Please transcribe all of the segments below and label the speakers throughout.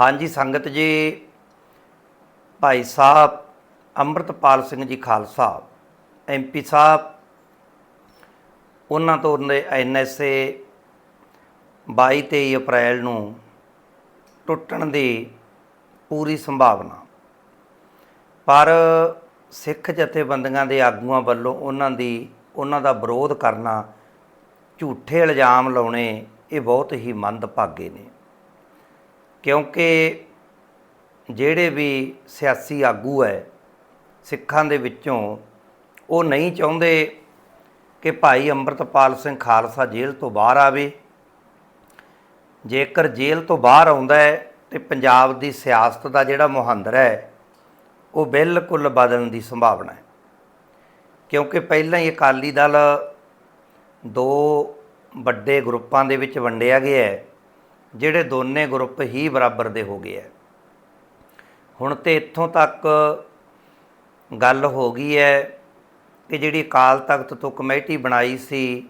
Speaker 1: ਹਾਂਜੀ, ਸੰਗਤ ਜੀ, ਭਾਈ ਸਾਹਿਬ ਅੰਮ੍ਰਿਤਪਾਲ ਸਿੰਘ ਜੀ ਖਾਲਸਾ ਐਮਪੀ ਸਾਹਿਬ, ਉਹਨਾਂ ਤੋਂ ਨੇ ਐਨਐਸਏ 22 23 ਅਪ੍ਰੈਲ ਨੂੰ ਟੁੱਟਣ ਦੀ ਪੂਰੀ ਸੰਭਾਵਨਾ। ਪਰ ਸਿੱਖ ਜਥੇਬੰਦੀਆਂ ਦੇ ਆਗੂਆਂ ਵੱਲੋਂ ਉਹਨਾਂ ਦੀ, ਉਹਨਾਂ ਦਾ ਵਿਰੋਧ ਕਰਨਾ ਝੂਠੇ ਇਲਜ਼ਾਮ ਲਾਉਣੇ ਇਹ ਬਹੁਤ ਹੀ ਮੰਦਭਾਗੇ ਨੇ। ਕਿਉਂਕਿ ਜਿਹੜੇ ਵੀ ਸਿਆਸੀ ਆਗੂ ਹੈ ਸਿੱਖਾਂ ਦੇ ਵਿੱਚੋਂ ਉਹ ਨਹੀਂ ਚਾਹੁੰਦੇ ਕਿ ਭਾਈ ਅੰਮ੍ਰਿਤਪਾਲ ਸਿੰਘ ਖਾਲਸਾ ਜੇਲ੍ਹ ਤੋਂ ਬਾਹਰ ਆਵੇ। ਜੇਕਰ ਜੇਲ੍ਹ ਤੋਂ ਬਾਹਰ ਆਉਂਦਾ ਹੈ ਤੇ ਪੰਜਾਬ ਦੀ ਸਿਆਸਤ ਦਾ ਜਿਹੜਾ ਮੁਹੰਦਰ ਹੈ ਉਹ ਬਿਲਕੁਲ ਬਦਲਣ ਦੀ ਸੰਭਾਵਨਾ ਹੈ ਕਿਉਂਕਿ ਪਹਿਲਾਂ ਹੀ ਅਕਾਲੀ ਦਲ ਦੋ ਵੱਡੇ ਗਰੁੱਪਾਂ ਦੇ ਵਿੱਚ ਵੰਡਿਆ ਗਿਆ ਹੈ ਜਿਹੜੇ ਦੋਨੇ ਗਰੁੱਪ ਹੀ ਬਰਾਬਰ ਦੇ ਹੋ ਗਏ ਹੈ ਹੁਣ ਤੇ ਇੱਥੋਂ ਤੱਕ ਗੱਲ ਹੋ ਗਈ ਹੈ ਕਿ ਜਿਹੜੀ ਅਕਾਲ ਤਖਤ ਤੋਂ ਕਮੇਟੀ ਬਣਾਈ ਸੀ,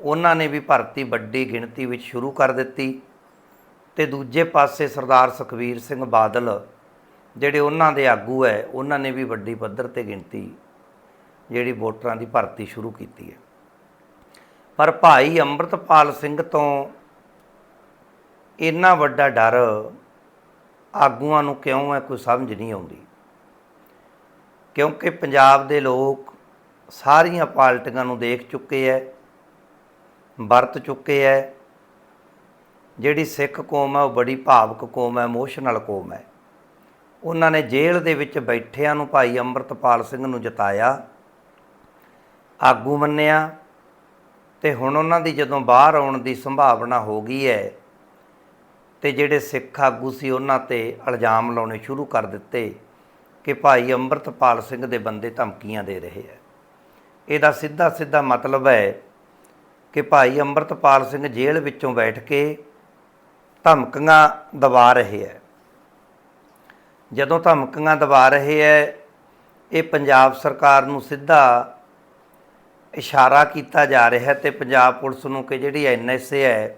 Speaker 1: ਉਹਨਾਂ ਨੇ ਵੀ ਭਰਤੀ ਵੱਡੀ ਗਿਣਤੀ ਵਿੱਚ ਸ਼ੁਰੂ ਕਰ ਦਿੱਤੀ ਤੇ ਦੂਜੇ ਪਾਸੇ ਸਰਦਾਰ ਸੁਖਵੀਰ ਸਿੰਘ ਬਾਦਲ ਜਿਹੜੇ ਉਹਨਾਂ ਦੇ ਆਗੂ ਹੈ ਉਹਨਾਂ ਨੇ ਵੀ ਵੱਡੀ ਪੱਧਰ ਤੇ ਗਿਣਤੀ ਜਿਹੜੀ ਵੋਟਰਾਂ ਦੀ ਭਰਤੀ ਸ਼ੁਰੂ ਕੀਤੀ ਹੈ ਪਰ ਭਾਈ ਅੰਮ੍ਰਿਤਪਾਲ ਸਿੰਘ ਤੋਂ ਇੰਨਾ ਵੱਡਾ ਡਰ ਆਗੂਆਂ ਨੂੰ ਕਿਉਂ ਹੈ, ਕੋਈ ਸਮਝ ਨਹੀਂ ਆਉਂਦੀ। ਕਿਉਂਕਿ ਪੰਜਾਬ ਦੇ ਲੋਕ ਸਾਰੀਆਂ ਪਾਰਟੀਆਂ ਨੂੰ ਦੇਖ ਚੁੱਕੇ ਐ ਵਰਤ ਚੁੱਕੇ ਐ ਜਿਹੜੀ ਸਿੱਖ ਕੌਮ ਹੈ, ਉਹ ਬੜੀ ਭਾਵਕ ਕੌਮ ਹੈ ਇਮੋਸ਼ਨਲ ਕੌਮ ਹੈ। ਉਹਨਾਂ ਨੇ ਜੇਲ੍ਹ ਦੇ ਵਿੱਚ ਬੈਠਿਆਂ ਨੂੰ ਭਾਈ ਅੰਮ੍ਰਿਤਪਾਲ ਸਿੰਘ ਨੂੰ ਜਿਤਾਇਆ, ਆਗੂ ਮੰਨਿਆ ਤੇ ਹੁਣ ਉਹਨਾਂ ਦੀ ਜਦੋਂ ਬਾਹਰ ਆਉਣ ਦੀ ਸੰਭਾਵਨਾ ਹੋ ਗਈ ਹੈ ਤੇ ਜਿਹੜੇ ਸਿੱਖ ਆਗੂ ਸੀ ਉਹਨਾਂ ਤੇ ਇਲਜ਼ਾਮ ਲਾਉਣੇ ਸ਼ੁਰੂ ਕਰ ਦਿੱਤੇ ਕਿ ਭਾਈ ਅੰਮ੍ਰਿਤਪਾਲ ਸਿੰਘ ਦੇ ਬੰਦੇ ਧਮਕੀਆਂ ਦੇ ਰਹੇ ਹੈ। ਇਹਦਾ ਸਿੱਧਾ ਸਿੱਧਾ ਮਤਲਬ ਹੈ ਕਿ ਭਾਈ ਅੰਮ੍ਰਿਤਪਾਲ ਸਿੰਘ ਜੇਲ੍ਹ ਵਿੱਚੋਂ ਬੈਠ ਕੇ ਧਮਕੀਆਂ ਦਬਾ ਰਹੇ ਹੈ। ਜਦੋਂ ਧਮਕੀਆਂ ਦਬਾ ਰਹੇ ਹੈ, ਇਹ ਪੰਜਾਬ ਸਰਕਾਰ ਨੂੰ ਸਿੱਧਾ ਇਸ਼ਾਰਾ ਕੀਤਾ ਜਾ ਰਿਹਾ ਹੈ ਤੇ ਪੰਜਾਬ ਪੁਲਿਸ ਨੂੰ ਕਿ ਜਿਹੜੀ ਐਨਐਸਏ ਹੈ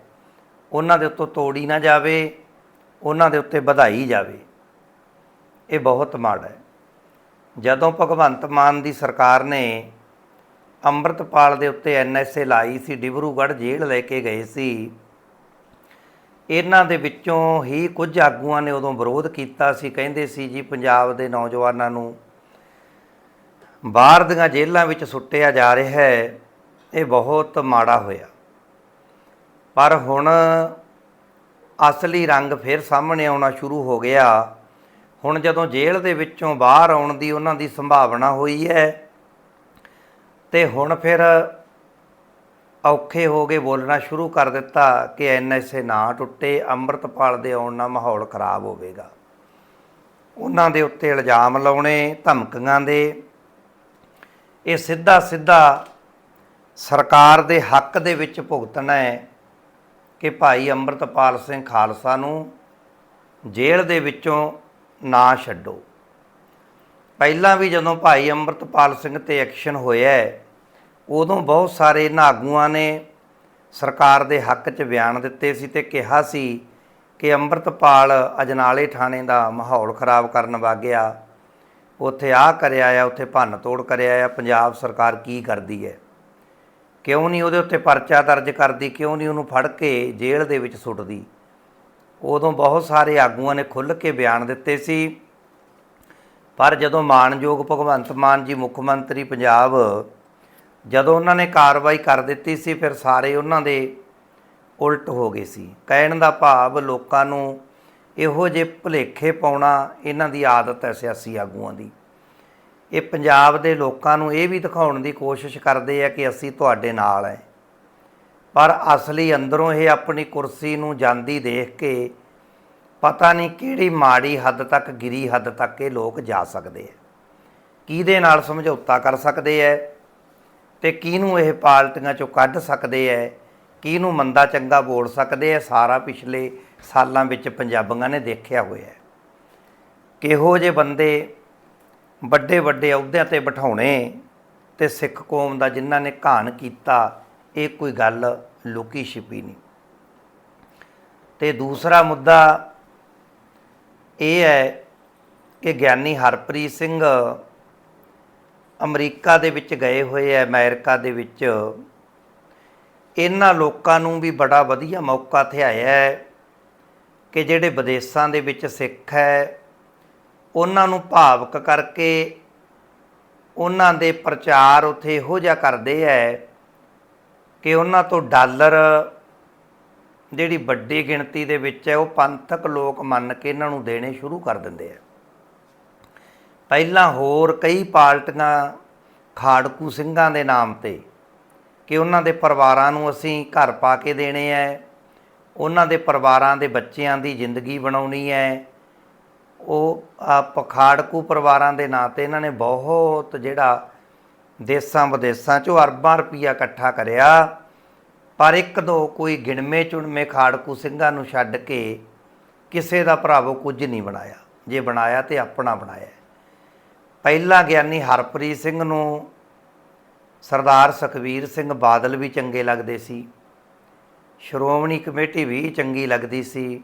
Speaker 1: ਉਹਨਾਂ ਦੇ ਉੱਤੋਂ ਤੋੜੀ ਨਾ ਜਾਵੇ, ਉਹਨਾਂ ਦੇ ਉੱਤੇ ਵਧਾਈ ਜਾਵੇ। ਇਹ ਬਹੁਤ ਮਾੜਾ ਹੈ। ਜਦੋਂ ਭਗਵੰਤ ਮਾਨ ਦੀ ਸਰਕਾਰ ਨੇ ਅੰਮ੍ਰਿਤਪਾਲ ਦੇ ਉੱਤੇ ਐਨਐਸਏ ਲਾਈ ਸੀ, ਡਿਬਰੂਗੜ੍ਹ ਜੇਲ੍ਹ ਲੈ ਕੇ ਗਏ ਸੀ, ਇਹਨਾਂ ਦੇ ਵਿੱਚੋਂ ਹੀ ਕੁਝ ਆਗੂਆਂ ਨੇ ਉਦੋਂ ਵਿਰੋਧ ਕੀਤਾ ਸੀ। ਕਹਿੰਦੇ ਸੀ ਜੀ, ਪੰਜਾਬ ਦੇ ਨੌਜਵਾਨਾਂ ਨੂੰ ਬਾਹਰ ਦੀਆਂ ਜੇਲ੍ਹਾਂ ਵਿੱਚ ਸੁੱਟਿਆ ਜਾ ਰਿਹਾ ਹੈ, ਇਹ ਬਹੁਤ ਮਾੜਾ ਹੋਇਆ। ਪਰ ਹੁਣ ਅਸਲੀ ਰੰਗ ਫਿਰ ਸਾਹਮਣੇ ਆਉਣਾ ਸ਼ੁਰੂ ਹੋ ਗਿਆ। ਹੁਣ ਜਦੋਂ ਜੇਲ੍ਹ ਦੇ ਵਿੱਚੋਂ ਬਾਹਰ ਆਉਣ ਦੀ ਉਹਨਾਂ ਦੀ ਸੰਭਾਵਨਾ ਹੋਈ ਹੈ, ਤੇ ਹੁਣ ਫਿਰ ਔਖੇ ਹੋ ਕੇ ਬੋਲਣਾ ਸ਼ੁਰੂ ਕਰ ਦਿੱਤਾ ਕਿ ਐਨਐਸਏ ਨਾ ਟੁੱਟੇ, ਅੰਮ੍ਰਿਤਪਾਲ ਦੇ ਆਉਣ ਨਾਲ ਮਾਹੌਲ ਖਰਾਬ ਹੋਵੇਗਾ। ਉਹਨਾਂ ਦੇ ਉੱਤੇ ਇਲਜ਼ਾਮ ਲਾਉਣੇ, ਧਮਕੀਆਂ ਦੇ। ਇਹ ਸਿੱਧਾ ਸਿੱਧਾ ਸਰਕਾਰ ਦੇ ਹੱਕ ਦੇ ਵਿੱਚ ਭੁਗਤਣਾ ਹੈ। ਕਿ ਭਾਈ ਅੰਮ੍ਰਿਤਪਾਲ ਸਿੰਘ ਖਾਲਸਾ ਨੂੰ ਜੇਲ੍ਹ ਦੇ ਵਿੱਚੋਂ ਨਾ ਛੱਡੋ। ਪਹਿਲਾਂ ਵੀ ਜਦੋਂ ਭਾਈ ਅੰਮ੍ਰਿਤਪਾਲ ਸਿੰਘ ਤੇ ਐਕਸ਼ਨ ਹੋਇਆ ਉਦੋਂ ਬਹੁਤ ਸਾਰੇ ਇਹਨਾਂ ਆਗੂਆਂ ਨੇ ਸਰਕਾਰ ਦੇ ਹੱਕ 'ਚ ਬਿਆਨ ਦਿੱਤੇ ਸੀ ਤੇ ਕਿਹਾ ਸੀ ਕਿ ਅੰਮ੍ਰਿਤਪਾਲ ਅਜਨਾਲੇ ਥਾਣੇ ਦਾ ਮਾਹੌਲ ਖਰਾਬ ਕਰਨ ਵਾਗਿਆ। ਉੱਥੇ ਆਹ ਕਰਿਆ ਆ, ਉੱਥੇ ਭੰਨ ਤੋੜ ਕਰਿਆ ਆ, ਪੰਜਾਬ ਸਰਕਾਰ ਕੀ ਕਰਦੀ ਹੈ? ਕਿਉਂ ਨਹੀਂ ਉਹਦੇ ਉੱਤੇ ਪਰਚਾ ਦਰਜ ਕਰਦੀ, ਕਿਉਂ ਨਹੀਂ ਉਹਨੂੰ ਫੜ ਕੇ ਜੇਲ੍ਹ ਦੇ ਵਿੱਚ ਸੁੱਟਦੀ? ਉਦੋਂ ਬਹੁਤ ਸਾਰੇ ਆਗੂਆਂ ਨੇ ਖੁੱਲ੍ਹ ਕੇ ਬਿਆਨ ਦਿੱਤੇ ਸੀ। ਪਰ ਜਦੋਂ ਮਾਨਯੋਗ ਭਗਵੰਤ ਮਾਨ ਜੀ, ਮੁੱਖ ਮੰਤਰੀ ਪੰਜਾਬ, ਜਦੋਂ ਉਹਨਾਂ ਨੇ ਕਾਰਵਾਈ ਕਰ ਦਿੱਤੀ ਸੀ, ਫਿਰ ਸਾਰੇ ਉਹਨਾਂ ਦੇ ਉਲਟ ਹੋ ਗਏ ਸੀ। ਕਹਿਣ ਦਾ ਭਾਵ ਲੋਕਾਂ ਨੂੰ ਇਹੋ ਜਿਹੇ ਭੁਲੇਖੇ ਪਾਉਣਾ ਇਹਨਾਂ ਦੀ ਆਦਤ ਹੈ ਸਿਆਸੀ ਆਗੂਆਂ ਦੀ। ਇਹ ਪੰਜਾਬ ਦੇ ਲੋਕਾਂ ਨੂੰ ਇਹ ਵੀ ਦਿਖਾਉਣ ਦੀ ਕੋਸ਼ਿਸ਼ ਕਰਦੇ ਆ ਕਿ ਅਸੀਂ ਤੁਹਾਡੇ ਨਾਲ ਹੈ ਪਰ ਅਸਲੀ ਅੰਦਰੋਂ ਇਹ ਆਪਣੀ ਕੁਰਸੀ ਨੂੰ ਜਾਂਦੀ ਦੇਖ ਕੇ ਪਤਾ ਨਹੀਂ ਕਿਹੜੀ ਮਾੜੀ ਹੱਦ ਤੱਕ, ਗਿਰੀ ਹੱਦ ਤੱਕ ਇਹ ਲੋਕ ਜਾ ਸਕਦੇ ਆ ਕਿਹਦੇ ਨਾਲ ਸਮਝੌਤਾ ਕਰ ਸਕਦੇ ਐ ਤੇ ਕਿਹਨੂੰ ਇਹ ਪਾਰਟੀਆਂ ਚੋਂ ਕੱਢ ਸਕਦੇ ਐ, ਕਿਹਨੂੰ ਮੰਦਾ ਚੰਗਾ ਬੋਲ ਸਕਦੇ ਐ, ਸਾਰਾ ਪਿਛਲੇ ਸਾਲਾਂ ਵਿੱਚ ਪੰਜਾਬੀਆਂ ਨੇ ਦੇਖਿਆ ਹੋਇਆ ਕਿਹੋ ਜਿਹੇ ਬੰਦੇ ਵੱਡੇ ਵੱਡੇ ਅਹੁਦਿਆਂ ਤੇ ਬਿਠਾਉਣੇ ਤੇ ਸਿੱਖ ਕੌਮ ਦਾ ਜਿਨ੍ਹਾਂ ਨੇ ਘਾਣ ਕੀਤਾ, ਇਹ ਕੋਈ ਗੱਲ ਲੁਕੀ ਛਿਪੀ ਨਹੀਂ। ਤੇ ਦੂਸਰਾ ਮੁੱਦਾ ਇਹ ਹੈ ਕਿ ਗਿਆਨੀ ਹਰਪ੍ਰੀਤ ਸਿੰਘ ਅਮਰੀਕਾ ਦੇ ਵਿੱਚ ਗਏ ਹੋਏ ਹੈ ਅਮਰੀਕਾ ਦੇ ਵਿੱਚ। ਇਹਨਾਂ ਲੋਕਾਂ ਨੂੰ ਵੀ ਬੜਾ ਵਧੀਆ ਮੌਕਾ ਥਿਆਇਆ ਹੈ ਕਿ ਜਿਹੜੇ ਵਿਦੇਸ਼ਾਂ ਦੇ ਵਿੱਚ ਸਿੱਖ ਹੈ ਉਹਨਾਂ ਨੂੰ ਭਾਵਕ ਕਰਕੇ ਉਹਨਾਂ ਦੇ ਪ੍ਰਚਾਰ ਉੱਥੇ ਇਹੋ ਜਿਹਾ ਕਰਦੇ ਹੈ ਕਿ ਉਹਨਾਂ ਤੋਂ ਡਾਲਰ ਜਿਹੜੀ ਵੱਡੀ ਗਿਣਤੀ ਦੇ ਵਿੱਚ ਹੈ ਉਹ ਪੰਥਕ ਲੋਕ ਮੰਨ ਕੇ ਇਹਨਾਂ ਨੂੰ ਦੇਣੇ ਸ਼ੁਰੂ ਕਰ ਦਿੰਦੇ ਆ ਪਹਿਲਾਂ ਹੋਰ ਕਈ ਪਾਰਟੀਆਂ ਖਾੜਕੂ ਸਿੰਘਾਂ ਦੇ ਨਾਮ ਤੇ ਕਿ ਉਹਨਾਂ ਦੇ ਪਰਿਵਾਰਾਂ ਨੂੰ ਅਸੀਂ ਘਰ ਪਾ ਕੇ ਦੇਣੇ ਐ, ਉਹਨਾਂ ਦੇ ਪਰਿਵਾਰਾਂ ਦੇ ਬੱਚਿਆਂ ਦੀ ਜ਼ਿੰਦਗੀ ਬਣਾਉਣੀ ਹੈ ਉਹ ਪਖਾੜਕੂ ਪਰਿਵਾਰਾਂ ਦੇ ਨਾਂ ਤੇ ਇਹਨਾਂ ਨੇ ਬਹੁਤ ਜਿਹੜਾ ਦੇਸਾਂ ਵਿਦੇਸਾਂ ਚੋਂ ਅਰਬਾਂ ਰੁਪਈਆ ਇਕੱਠਾ ਕਰਿਆ, ਪਰ ਇੱਕ ਦੋ ਕੋਈ ਗਿਣਵੇਂ ਚੁਣਵੇਂ ਖਾੜਕੂ ਸਿੰਘਾਂ ਨੂੰ ਛੱਡ ਕੇ ਕਿਸੇ ਦਾ ਭਰਾਵੋ ਕੁਝ ਨਹੀਂ ਬਣਾਇਆ। ਜੇ ਬਣਾਇਆ ਤੇ ਆਪਣਾ ਬਣਾਇਆ ਪਹਿਲਾ ਗਿਆਨੀ ਹਰਪ੍ਰੀਤ ਸਿੰਘ ਨੂੰ ਸਰਦਾਰ ਸੁਖਵੀਰ ਸਿੰਘ ਬਾਦਲ ਵੀ ਚੰਗੇ ਲੱਗਦੇ ਸੀ। ਸ਼੍ਰੋਮਣੀ ਕਮੇਟੀ ਵੀ ਚੰਗੀ ਲੱਗਦੀ ਸੀ।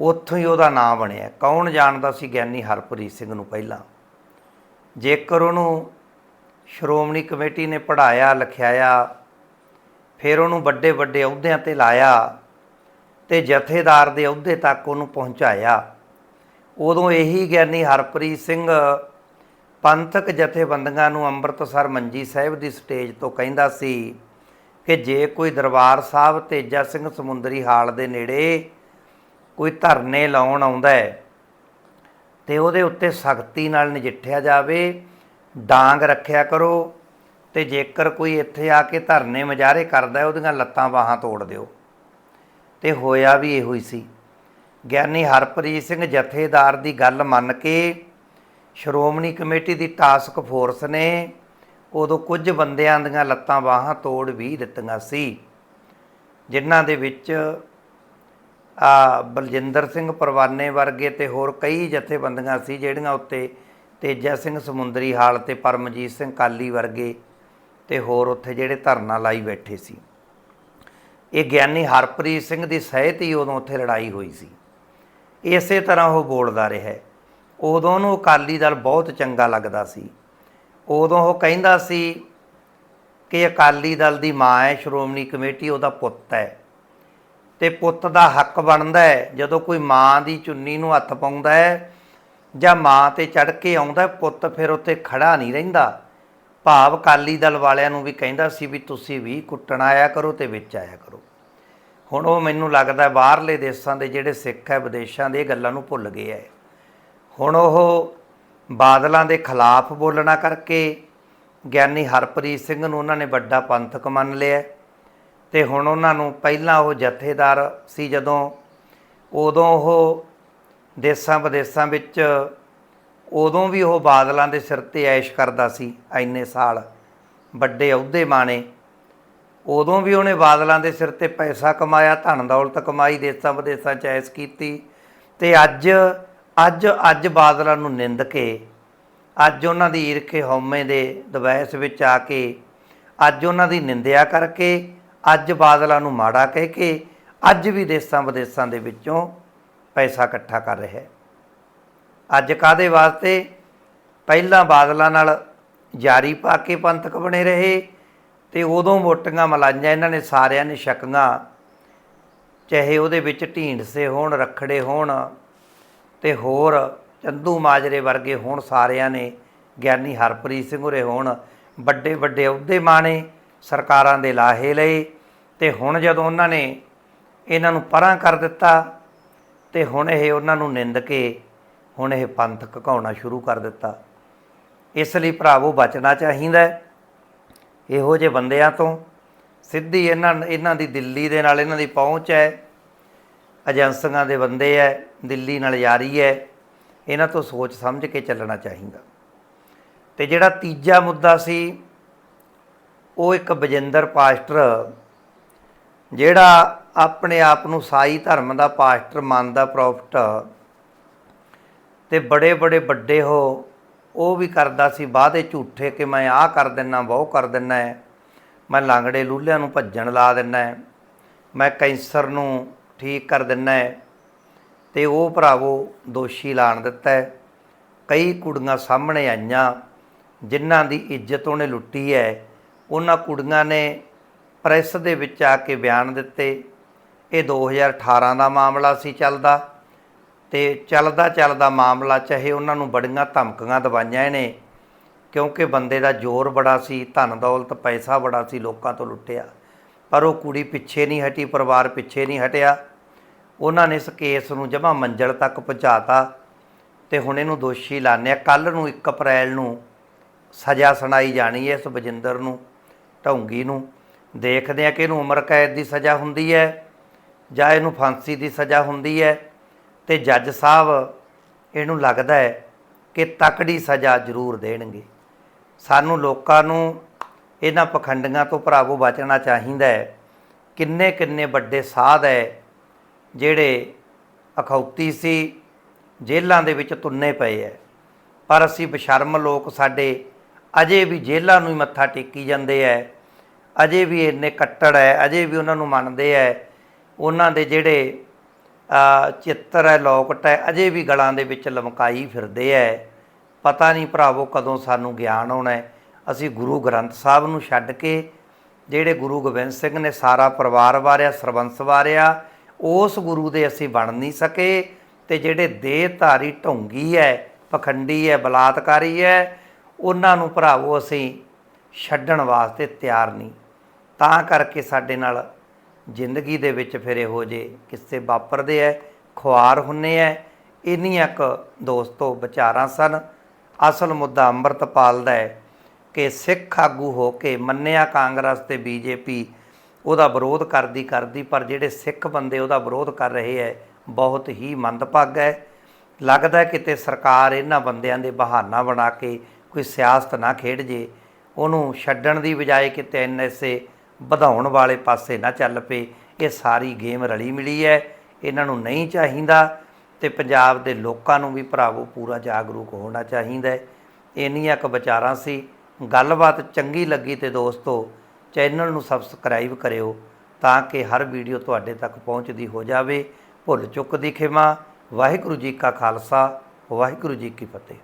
Speaker 1: ਉੱਥੋਂ ਹੀ ਉਹਦਾ ਨਾਮ ਬਣਿਆ। ਕੌਣ ਜਾਣਦਾ ਸੀ ਗਿਆਨੀ ਹਰਪ੍ਰੀਤ ਸਿੰਘ ਨੂੰ ਪਹਿਲਾਂ? ਜੇਕਰ ਉਹਨੂੰ ਸ਼੍ਰੋਮਣੀ ਕਮੇਟੀ ਨੇ ਪੜ੍ਹਾਇਆ ਲਿਖਾਇਆ ਫਿਰ ਉਹਨੂੰ ਵੱਡੇ ਵੱਡੇ ਅਹੁਦਿਆਂ ਤੇ ਲਾਇਆ ਤੇ ਜਥੇਦਾਰ ਦੇ ਅਹੁਦੇ ਤੱਕ ਉਹਨੂੰ ਪਹੁੰਚਾਇਆ, ਉਦੋਂ ਇਹੀ ਗਿਆਨੀ ਹਰਪ੍ਰੀਤ ਸਿੰਘ ਪੰਥਕ ਜਥੇਬੰਦੀਆਂ ਨੂੰ ਅੰਮ੍ਰਿਤਸਰ ਮੰਜੀ ਸਾਹਿਬ ਦੀ ਸਟੇਜ ਤੋਂ ਕਹਿੰਦਾ ਸੀ ਕਿ ਜੇ ਕੋਈ ਦਰਬਾਰ ਸਾਹਿਬ ਤੇਜਾ ਸਿੰਘ ਸਮੁੰਦਰੀ ਹਾਲ ਦੇ ਨੇੜੇ ਕੋਈ ਧਰਨੇ ਲਾਉਣ ਆਉਂਦਾ ਹੈ ਤੇ ਉਹਦੇ ਉੱਤੇ ਸਖਤੀ ਨਾਲ ਨਜਿੱਠਿਆ ਜਾਵੇ, ਡਾਂਗ ਰੱਖਿਆ ਕਰੋ ਤੇ ਜੇਕਰ ਕੋਈ ਇੱਥੇ ਆ ਕੇ ਧਰਨੇ ਮਜਾਰੇ ਕਰਦਾ ਉਹਦੀਆਂ ਲੱਤਾਂ ਬਾਹਾਂ ਤੋੜ ਦਿਓ। ਤੇ ਹੋਇਆ ਵੀ ਇਹੋ ਹੀ ਸੀ। ਗਿਆਨੀ ਹਰਪ੍ਰੀਤ ਸਿੰਘ ਜਥੇਦਾਰ ਦੀ ਗੱਲ ਮੰਨ ਕੇ ਸ਼੍ਰੋਮਣੀ ਕਮੇਟੀ ਦੀ ਟਾਸਕ ਫੋਰਸ ਨੇ ਉਦੋਂ ਕੁਝ ਬੰਦਿਆਂ ਦੀਆਂ ਲੱਤਾਂ ਬਾਹਾਂ ਤੋੜ ਵੀ ਦਿੱਤੀਆਂ ਸੀ, ਜਿਨ੍ਹਾਂ ਦੇ ਵਿੱਚ ਬਲਜਿੰਦਰ ਸਿੰਘ ਪਰਵਾਨੇ ਵਰਗੇ ਤੇ ਹੋਰ ਕਈ ਜਥੇਬੰਦੀਆਂ ਸੀ ਜਿਹੜੀਆਂ ਉੱਤੇ ਤੇਜਾ ਸਿੰਘ ਸਮੁੰਦਰੀ ਹਾਲ ਤੇ ਪਰਮਜੀਤ ਸਿੰਘ ਕਾਲੀ ਵਰਗੇ ਤੇ ਹੋਰ ਉੱਥੇ ਜਿਹੜੇ ਧਰਨਾ ਲਾਈ ਬੈਠੇ ਸੀ। ਇਹ ਗਿਆਨੀ ਹਰਪ੍ਰੀਤ ਸਿੰਘ ਦੀ ਸਹਿਤ ਹੀ ਉਦੋਂ ਉੱਥੇ ਲੜਾਈ ਹੋਈ ਸੀ। ਇਸੇ ਤਰ੍ਹਾਂ ਉਹ ਬੋਲਦਾ ਰਿਹਾ। ਉਦੋਂ ਨੂੰ ਅਕਾਲੀ ਦਲ ਬਹੁਤ ਚੰਗਾ ਲੱਗਦਾ ਸੀ। ਉਦੋਂ ਉਹ ਕਹਿੰਦਾ ਸੀ ਕਿ ਅਕਾਲੀ ਦਲ ਦੀ ਮਾਂ ਹੈ, ਸ਼੍ਰੋਮਣੀ ਕਮੇਟੀ ਉਹਦਾ ਪੁੱਤ ਹੈ। ਤੇ ਪੁੱਤ ਦਾ ਹੱਕ ਬਣਦਾ ਹੈ। ਜਦੋਂ ਕੋਈ ਮਾਂ ਦੀ ਚੁੰਨੀ ਨੂੰ ਹੱਥ ਪਾਉਂਦਾ ਹੈ ਜਾਂ ਮਾਂ ਤੇ ਚੜ ਕੇ ਆਉਂਦਾ ਪੁੱਤ ਫਿਰ ਉੱਥੇ ਖੜਾ ਨਹੀਂ ਰਹਿੰਦਾ। ਭਾਵ ਅਕਾਲੀ ਦਲ ਵਾਲਿਆਂ ਨੂੰ ਵੀ ਕਹਿੰਦਾ ਸੀ ਵੀ ਤੁਸੀਂ ਵੀ ਕੁੱਟਣ ਆਇਆ ਕਰੋ ਤੇ ਵਿੱਚ ਆਇਆ ਕਰੋ। ਹੁਣ ਉਹ ਮੈਨੂੰ ਲੱਗਦਾ ਬਾਹਰਲੇ ਦੇਸ਼ਾਂ ਦੇ ਜਿਹੜੇ ਸਿੱਖ ਹੈ, ਵਿਦੇਸ਼ਾਂ ਦੇ ਇਹ ਗੱਲਾਂ ਨੂੰ ਭੁੱਲ ਗਏ ਹੈ। ਹੁਣ ਉਹ ਬਾਦਲਾਂ ਦੇ ਖਿਲਾਫ ਬੋਲਣਾ ਕਰਕੇ ਗਿਆਨੀ ਹਰਪ੍ਰੀਤ ਸਿੰਘ ਨੂੰ ਉਹਨਾਂ ਨੇ ਵੱਡਾ ਪੰਥਕ ਮੰਨ ਲਿਆ ਤੇ ਹੁਣ ਉਹਨਾਂ ਨੂੰ ਪਹਿਲਾਂ ਉਹ ਜਥੇਦਾਰ ਸੀ ਜਦੋਂ ਉਦੋਂ ਉਹ ਦੇਸਾਂ ਵਿਦੇਸਾਂ ਵਿੱਚ ਉਦੋਂ ਵੀ ਉਹ ਬਾਦਲਾਂ ਦੇ ਸਿਰ ਤੇ ਐਸ਼ ਕਰਦਾ ਸੀ ਐਨੇ ਸਾਲ, ਵੱਡੇ ਅਹੁਦੇ ਮਾਣੇ। ਉਦੋਂ ਵੀ ਉਹਨੇ ਬਾਦਲਾਂ ਦੇ ਸਿਰ ਤੇ ਪੈਸਾ ਕਮਾਇਆ, ਧਨ ਦੌਲਤ ਕਮਾਈ, ਦੇਸਾਂ ਵਿਦੇਸਾਂ ਚ ਐਸ਼ ਕੀਤੀ ਤੇ ਅੱਜ ਅੱਜ ਅੱਜ ਬਾਦਲਾਂ ਨੂੰ ਨਿੰਦ ਕੇ, ਅੱਜ ਉਹਨਾਂ ਦੀ ਈਰਖੇ ਹਉਮੈ ਦੇ ਦਵੈਸ ਵਿੱਚ ਆ ਕੇ, ਅੱਜ ਉਹਨਾਂ ਦੀ ਨਿੰਦਿਆ ਕਰਕੇ ਅੱਜ ਬਾਦਲਾਂ ਨੂੰ ਮਾੜਾ ਕਹਿ ਕੇ ਅੱਜ ਵੀ ਦੇਸਾਂ ਵਿਦੇਸਾਂ ਦੇ ਵਿੱਚੋਂ ਪੈਸਾ ਇਕੱਠਾ ਕਰ ਰਿਹਾ ਹੈ। ਅੱਜ ਕਾਦੇ ਵਾਸਤੇ? ਪਹਿਲਾਂ ਬਾਦਲਾਂ ਨਾਲ ਜਾਰੀ ਪਾ ਕੇ ਪੰਥਕ ਬਣੇ ਰਹੇ ਤੇ ਉਦੋਂ ਵੋਟੀਆਂ ਮਲਾਈਆਂ ਇਹਨਾਂ ਨੇ ਸਾਰਿਆਂ ਨੇ ਛਕੀਆਂ। ਚਾਹੇ ਉਹਦੇ ਵਿੱਚ ਢੀਂਡਸੇ ਹੋਣ, ਰਖੜੇ ਹੋਣ ਤੇ ਹੋਰ ਚੰਦੂ ਮਾਜਰੇ ਵਰਗੇ ਹੋਣ ਸਾਰਿਆਂ ਨੇ, ਗਿਆਨੀ ਹਰਪ੍ਰੀਤ ਸਿੰਘ ਹੋਰੇ ਹੋਣ ਵੱਡੇ ਵੱਡੇ ਅਹੁਦੇ ਮਾਣੇ। ਸਰਕਾਰਾਂ ਦੇ ਲਾਹੇ ਲਏ ਤੇ ਹੁਣ ਜਦੋਂ ਉਹਨਾਂ ਨੇ ਇਹਨਾਂ ਨੂੰ ਪਰਾਂ ਕਰ ਦਿੱਤਾ ਤੇ ਹੁਣ ਇਹ ਉਹਨਾਂ ਨੂੰ ਨਿੰਦ ਕੇ ਹੁਣ ਇਹ ਪੰਥ ਘਕਾਉਣਾ ਸ਼ੁਰੂ ਕਰ ਦਿੱਤਾ। ਇਸ ਲਈ ਭਰਾਵੋ ਬਚਣਾ ਚਾਹੀਦਾ ਇਹੋ ਜਿਹੇ ਬੰਦਿਆਂ ਤੋਂ ਸਿੱਧੀ ਇਹਨਾਂ ਇਹਨਾਂ ਦੀ ਦਿੱਲੀ ਦੇ ਨਾਲ ਇਹਨਾਂ ਦੀ ਪਹੁੰਚ ਹੈ। ਏਜੰਸੀਆਂ ਦੇ ਬੰਦੇ ਹੈ, ਦਿੱਲੀ ਨਾਲ ਯਾਰੀ ਹੈ। ਇਹਨਾਂ ਤੋਂ ਸੋਚ ਸਮਝ ਕੇ ਚੱਲਣਾ ਚਾਹੀਦਾ। ਤੇ ਜਿਹੜਾ ਤੀਜਾ ਮੁੱਦਾ ਸੀ ਉਹ ਇੱਕ ਬਜਿੰਦਰ ਪਾਸਟਰ, ਜਿਹੜਾ ਆਪਣੇ ਆਪ ਨੂੰ ਸਾਈ ਧਰਮ ਦਾ ਪਾਸਟਰ ਮੰਨਦਾ ਪ੍ਰੋਫਟ, ਤੇ ਬੜੇ ਬੜੇ ਵੱਡੇ ਹੋ, ਉਹ ਵੀ ਕਰਦਾ ਸੀ, ਵਾਅਦੇ ਝੂਠੇ ਕਿ ਮੈਂ ਆਹ ਕਰ ਦਿੰਨਾ, ਬਹੁ ਕਰ ਦਿੰਨਾ ਮੈਂ ਲਾਂਗੜੇ ਲੂਲਿਆਂ ਨੂੰ ਭੱਜਣ ਲਾ ਦਿੰਨਾ ਮੈਂ ਕੈਂਸਰ ਨੂੰ ਠੀਕ ਕਰ ਦਿੰਨਾ ਹੈ, ਤੇ ਉਹ ਭਰਾਵੋ ਦੋਸ਼ੀ ਲਾਣ ਦਿੱਤਾ ਹੈ। ਕਈ ਕੁੜੀਆਂ ਸਾਹਮਣੇ ਆਈਆਂ, ਜਿਨ੍ਹਾਂ ਦੀ ਇੱਜ਼ਤ ਉਹਨੇ ਲੁੱਟੀ ਹੈ ਉਹਨਾਂ ਕੁੜੀਆਂ ਨੇ ਪ੍ਰੈਸ ਦੇ ਵਿੱਚ ਆ ਕੇ ਬਿਆਨ ਦਿੱਤੇ। ਇਹ 2018 ਦਾ ਮਾਮਲਾ ਸੀ ਚੱਲਦਾ ਤੇ ਚੱਲਦਾ ਚੱਲਦਾ ਮਾਮਲਾ ਚਾਹੇ ਉਹਨਾਂ ਨੂੰ ਬੜੀਆਂ ਧਮਕੀਆਂ ਦਵਾਈਆਂ ਇਹਨੇ ਕਿਉਂਕਿ ਬੰਦੇ ਦਾ ਜ਼ੋਰ ਬੜਾ ਸੀ, ਧਨ ਦੌਲਤ, ਪੈਸਾ ਬੜਾ ਸੀ, ਲੋਕਾਂ ਤੋਂ ਲੁੱਟਿਆ। ਪਰ ਉਹ ਕੁੜੀ ਪਿੱਛੇ ਨਹੀਂ ਹਟੀ, ਪਰਿਵਾਰ ਪਿੱਛੇ ਨਹੀਂ ਹਟਿਆ। ਉਹਨਾਂ ਨੇ ਇਸ ਕੇਸ ਨੂੰ ਜਮਾ ਮੰਜ਼ਲ ਤੱਕ ਪਹੁੰਚਾਤਾ ਤੇ ਹੁਣ ਇਹਨੂੰ ਦੋਸ਼ੀ ਲਾਣਿਆ ਕੱਲ ਨੂੰ 1 ਅਪ੍ਰੈਲ ਨੂੰ ਸਜ਼ਾ ਸੁਣਾਈ ਜਾਣੀ ਹੈ ਇਸ ਬਜਿੰਦਰ ਨੂੰ। ਢੌਂਗੀ ਨੂੰ। ਦੇਖਦੇ ਆ ਕਿ ਇਹਨੂੰ ਉਮਰ ਕੈਦ ਦੀ ਸਜ਼ਾ ਹੁੰਦੀ ਹੈ ਜਾਂ ਇਹਨੂੰ ਫਾਂਸੀ ਦੀ ਸਜ਼ਾ ਹੁੰਦੀ ਹੈ। ਤੇ ਜੱਜ ਸਾਹਿਬ, ਇਹਨੂੰ ਲੱਗਦਾ ਹੈ ਕਿ ਤਕੜੀ ਸਜ਼ਾ ਜ਼ਰੂਰ ਦੇਣਗੇ। ਸਾਨੂੰ ਲੋਕਾਂ ਨੂੰ ਇਹਨਾਂ ਪਖੰਡੀਆਂ ਤੋਂ ਭਰਾਵੋ ਬਚਣਾ ਚਾਹੀਦਾ ਹੈ। ਕਿੰਨੇ ਕਿੰਨੇ ਵੱਡੇ ਸਾਧ ਹੈ ਜਿਹੜੇ ਅਖੌਤੀ ਸੀ, ਜੇਲ੍ਹਾਂ ਦੇ ਵਿੱਚ ਤੁੰਨੇ ਪਏ ਐ ਪਰ ਅਸੀਂ ਬਸ਼ਰਮ ਲੋਕ ਸਾਡੇ ਅਜੇ ਵੀ ਜੇਲ੍ਹਾਂ ਨੂੰ ਹੀ ਮੱਥਾ ਟੇਕੀ ਜਾਂਦੇ ਐ। ਅਜੇ ਵੀ ਇੰਨੇ ਕੱਟੜ ਐ, ਅਜੇ ਵੀ ਉਹਨਾਂ ਨੂੰ ਮੰਨਦੇ ਐ। ਉਹਨਾਂ ਦੇ ਜਿਹੜੇ ਚਿੱਤਰ ਐ, ਲੋਕਟ ਐ, ਅਜੇ ਵੀ ਗਲਾਂ ਦੇ ਵਿੱਚ ਲਮਕਾਈ ਫਿਰਦੇ ਐ। ਪਤਾ ਨਹੀਂ ਭਰਾਵੋ ਕਦੋਂ ਸਾਨੂੰ ਗਿਆਨ ਆਉਣਾ ਅਸੀਂ ਗੁਰੂ ਗ੍ਰੰਥ ਸਾਹਿਬ ਨੂੰ ਛੱਡ ਕੇ, ਜਿਹੜੇ ਗੁਰੂ ਗੋਬਿੰਦ ਸਿੰਘ ਨੇ ਸਾਰਾ ਪਰਿਵਾਰ ਵਾਰਿਆ ਸਰਬੰਸ ਵਾਰਿਆ, ਉਸ ਗੁਰੂ ਦੇ ਅਸੀਂ ਬਣ ਨਹੀਂ ਸਕੇ ਤੇ ਜਿਹੜੇ ਦੇਹ ਧਾਰੀ ਢੋਂਗੀ ਹੈ ਪਖੰਡੀ ਹੈ ਬਲਾਤਕਾਰੀ ਹੈ ਉਹਨਾਂ ਨੂੰ ਭਰਾਵੋ ਅਸੀਂ ਛੱਡਣ ਵਾਸਤੇ ਤਿਆਰ ਨਹੀਂ। ਤਾਂ ਕਰਕੇ ਸਾਡੇ ਨਾਲ ਜ਼ਿੰਦਗੀ ਦੇ ਵਿੱਚ ਫਿਰ ਇਹੋ ਜੇ ਕਿੱਸੇ ਵਾਪਰਦੇ ਐ, ਖੁਆਰ ਹੁੰਨੇ ਐ। ਇੰਨੀਆਂ ਕੁ ਦੋਸਤੋ ਵਿਚਾਰਾਂ ਸਨ। ਅਸਲ ਮੁੱਦਾ ਅੰਮ੍ਰਿਤਪਾਲ ਦਾ ਹੈ ਕਿ ਸਿੱਖ ਆਗੂ ਹੋ ਕੇ ਮੰਨਿਆ ਕਾਂਗਰਸ ਤੇ ਬੀਜੇਪੀ ਉਹਦਾ ਵਿਰੋਧ ਕਰਦੀ ਕਰਦੀ, ਪਰ ਜਿਹੜੇ ਸਿੱਖ ਬੰਦੇ ਉਹਦਾ ਵਿਰੋਧ ਕਰ ਰਹੇ ਐ, ਬਹੁਤ ਹੀ ਮੰਦਭਾਗਾ ਹੈ ਲੱਗਦਾ ਕਿਤੇ ਸਰਕਾਰ ਇਹਨਾਂ ਬੰਦਿਆਂ ਦੇ ਬਹਾਨਾ ਬਣਾ ਕੇ ਕੋਈ ਸਿਆਸਤ ਨਾ ਖੇਡ ਜੇ, ਉਹਨੂੰ ਛੱਡਣ ਦੀ ਬਜਾਏ ਕਿਤੇ ਐਨਐਸਏ ਵਧਾਉਣ ਵਾਲੇ ਪਾਸੇ ਨਾ ਚੱਲ ਪਏ। ਇਹ ਸਾਰੀ ਗੇਮ ਰਲੀ ਮਿਲੀ ਹੈ ਇਹਨਾਂ ਨੂੰ ਨਹੀਂ ਚਾਹੀਦਾ ਤੇ ਪੰਜਾਬ ਦੇ ਲੋਕਾਂ ਨੂੰ ਵੀ ਭਰਾਵੋ ਪੂਰਾ ਜਾਗਰੂਕ ਹੋਣਾ ਚਾਹੀਦਾ ਹੈ ਇੰਨੀਆਂ ਕੁ ਵਿਚਾਰਾਂ ਸੀ, ਗੱਲਬਾਤ ਚੰਗੀ ਲੱਗੀ ਤੇ ਦੋਸਤੋ, ਚੈਨਲ ਨੂੰ ਸਬਸਕ੍ਰਾਈਬ ਕਰਿਓ ਤਾਂ ਕਿ ਹਰ ਵੀਡੀਓ ਤੁਹਾਡੇ ਤੱਕ ਪਹੁੰਚਦੀ ਹੋ ਜਾਵੇ। ਭੁੱਲ ਚੁੱਕ ਦੀ ਖਿਮਾ, ਵਾਹਿਗੁਰੂ ਜੀ ਕਾ ਖਾਲਸਾ, ਵਾਹਿਗੁਰੂ ਜੀ ਕੀ ਫਤਿਹ।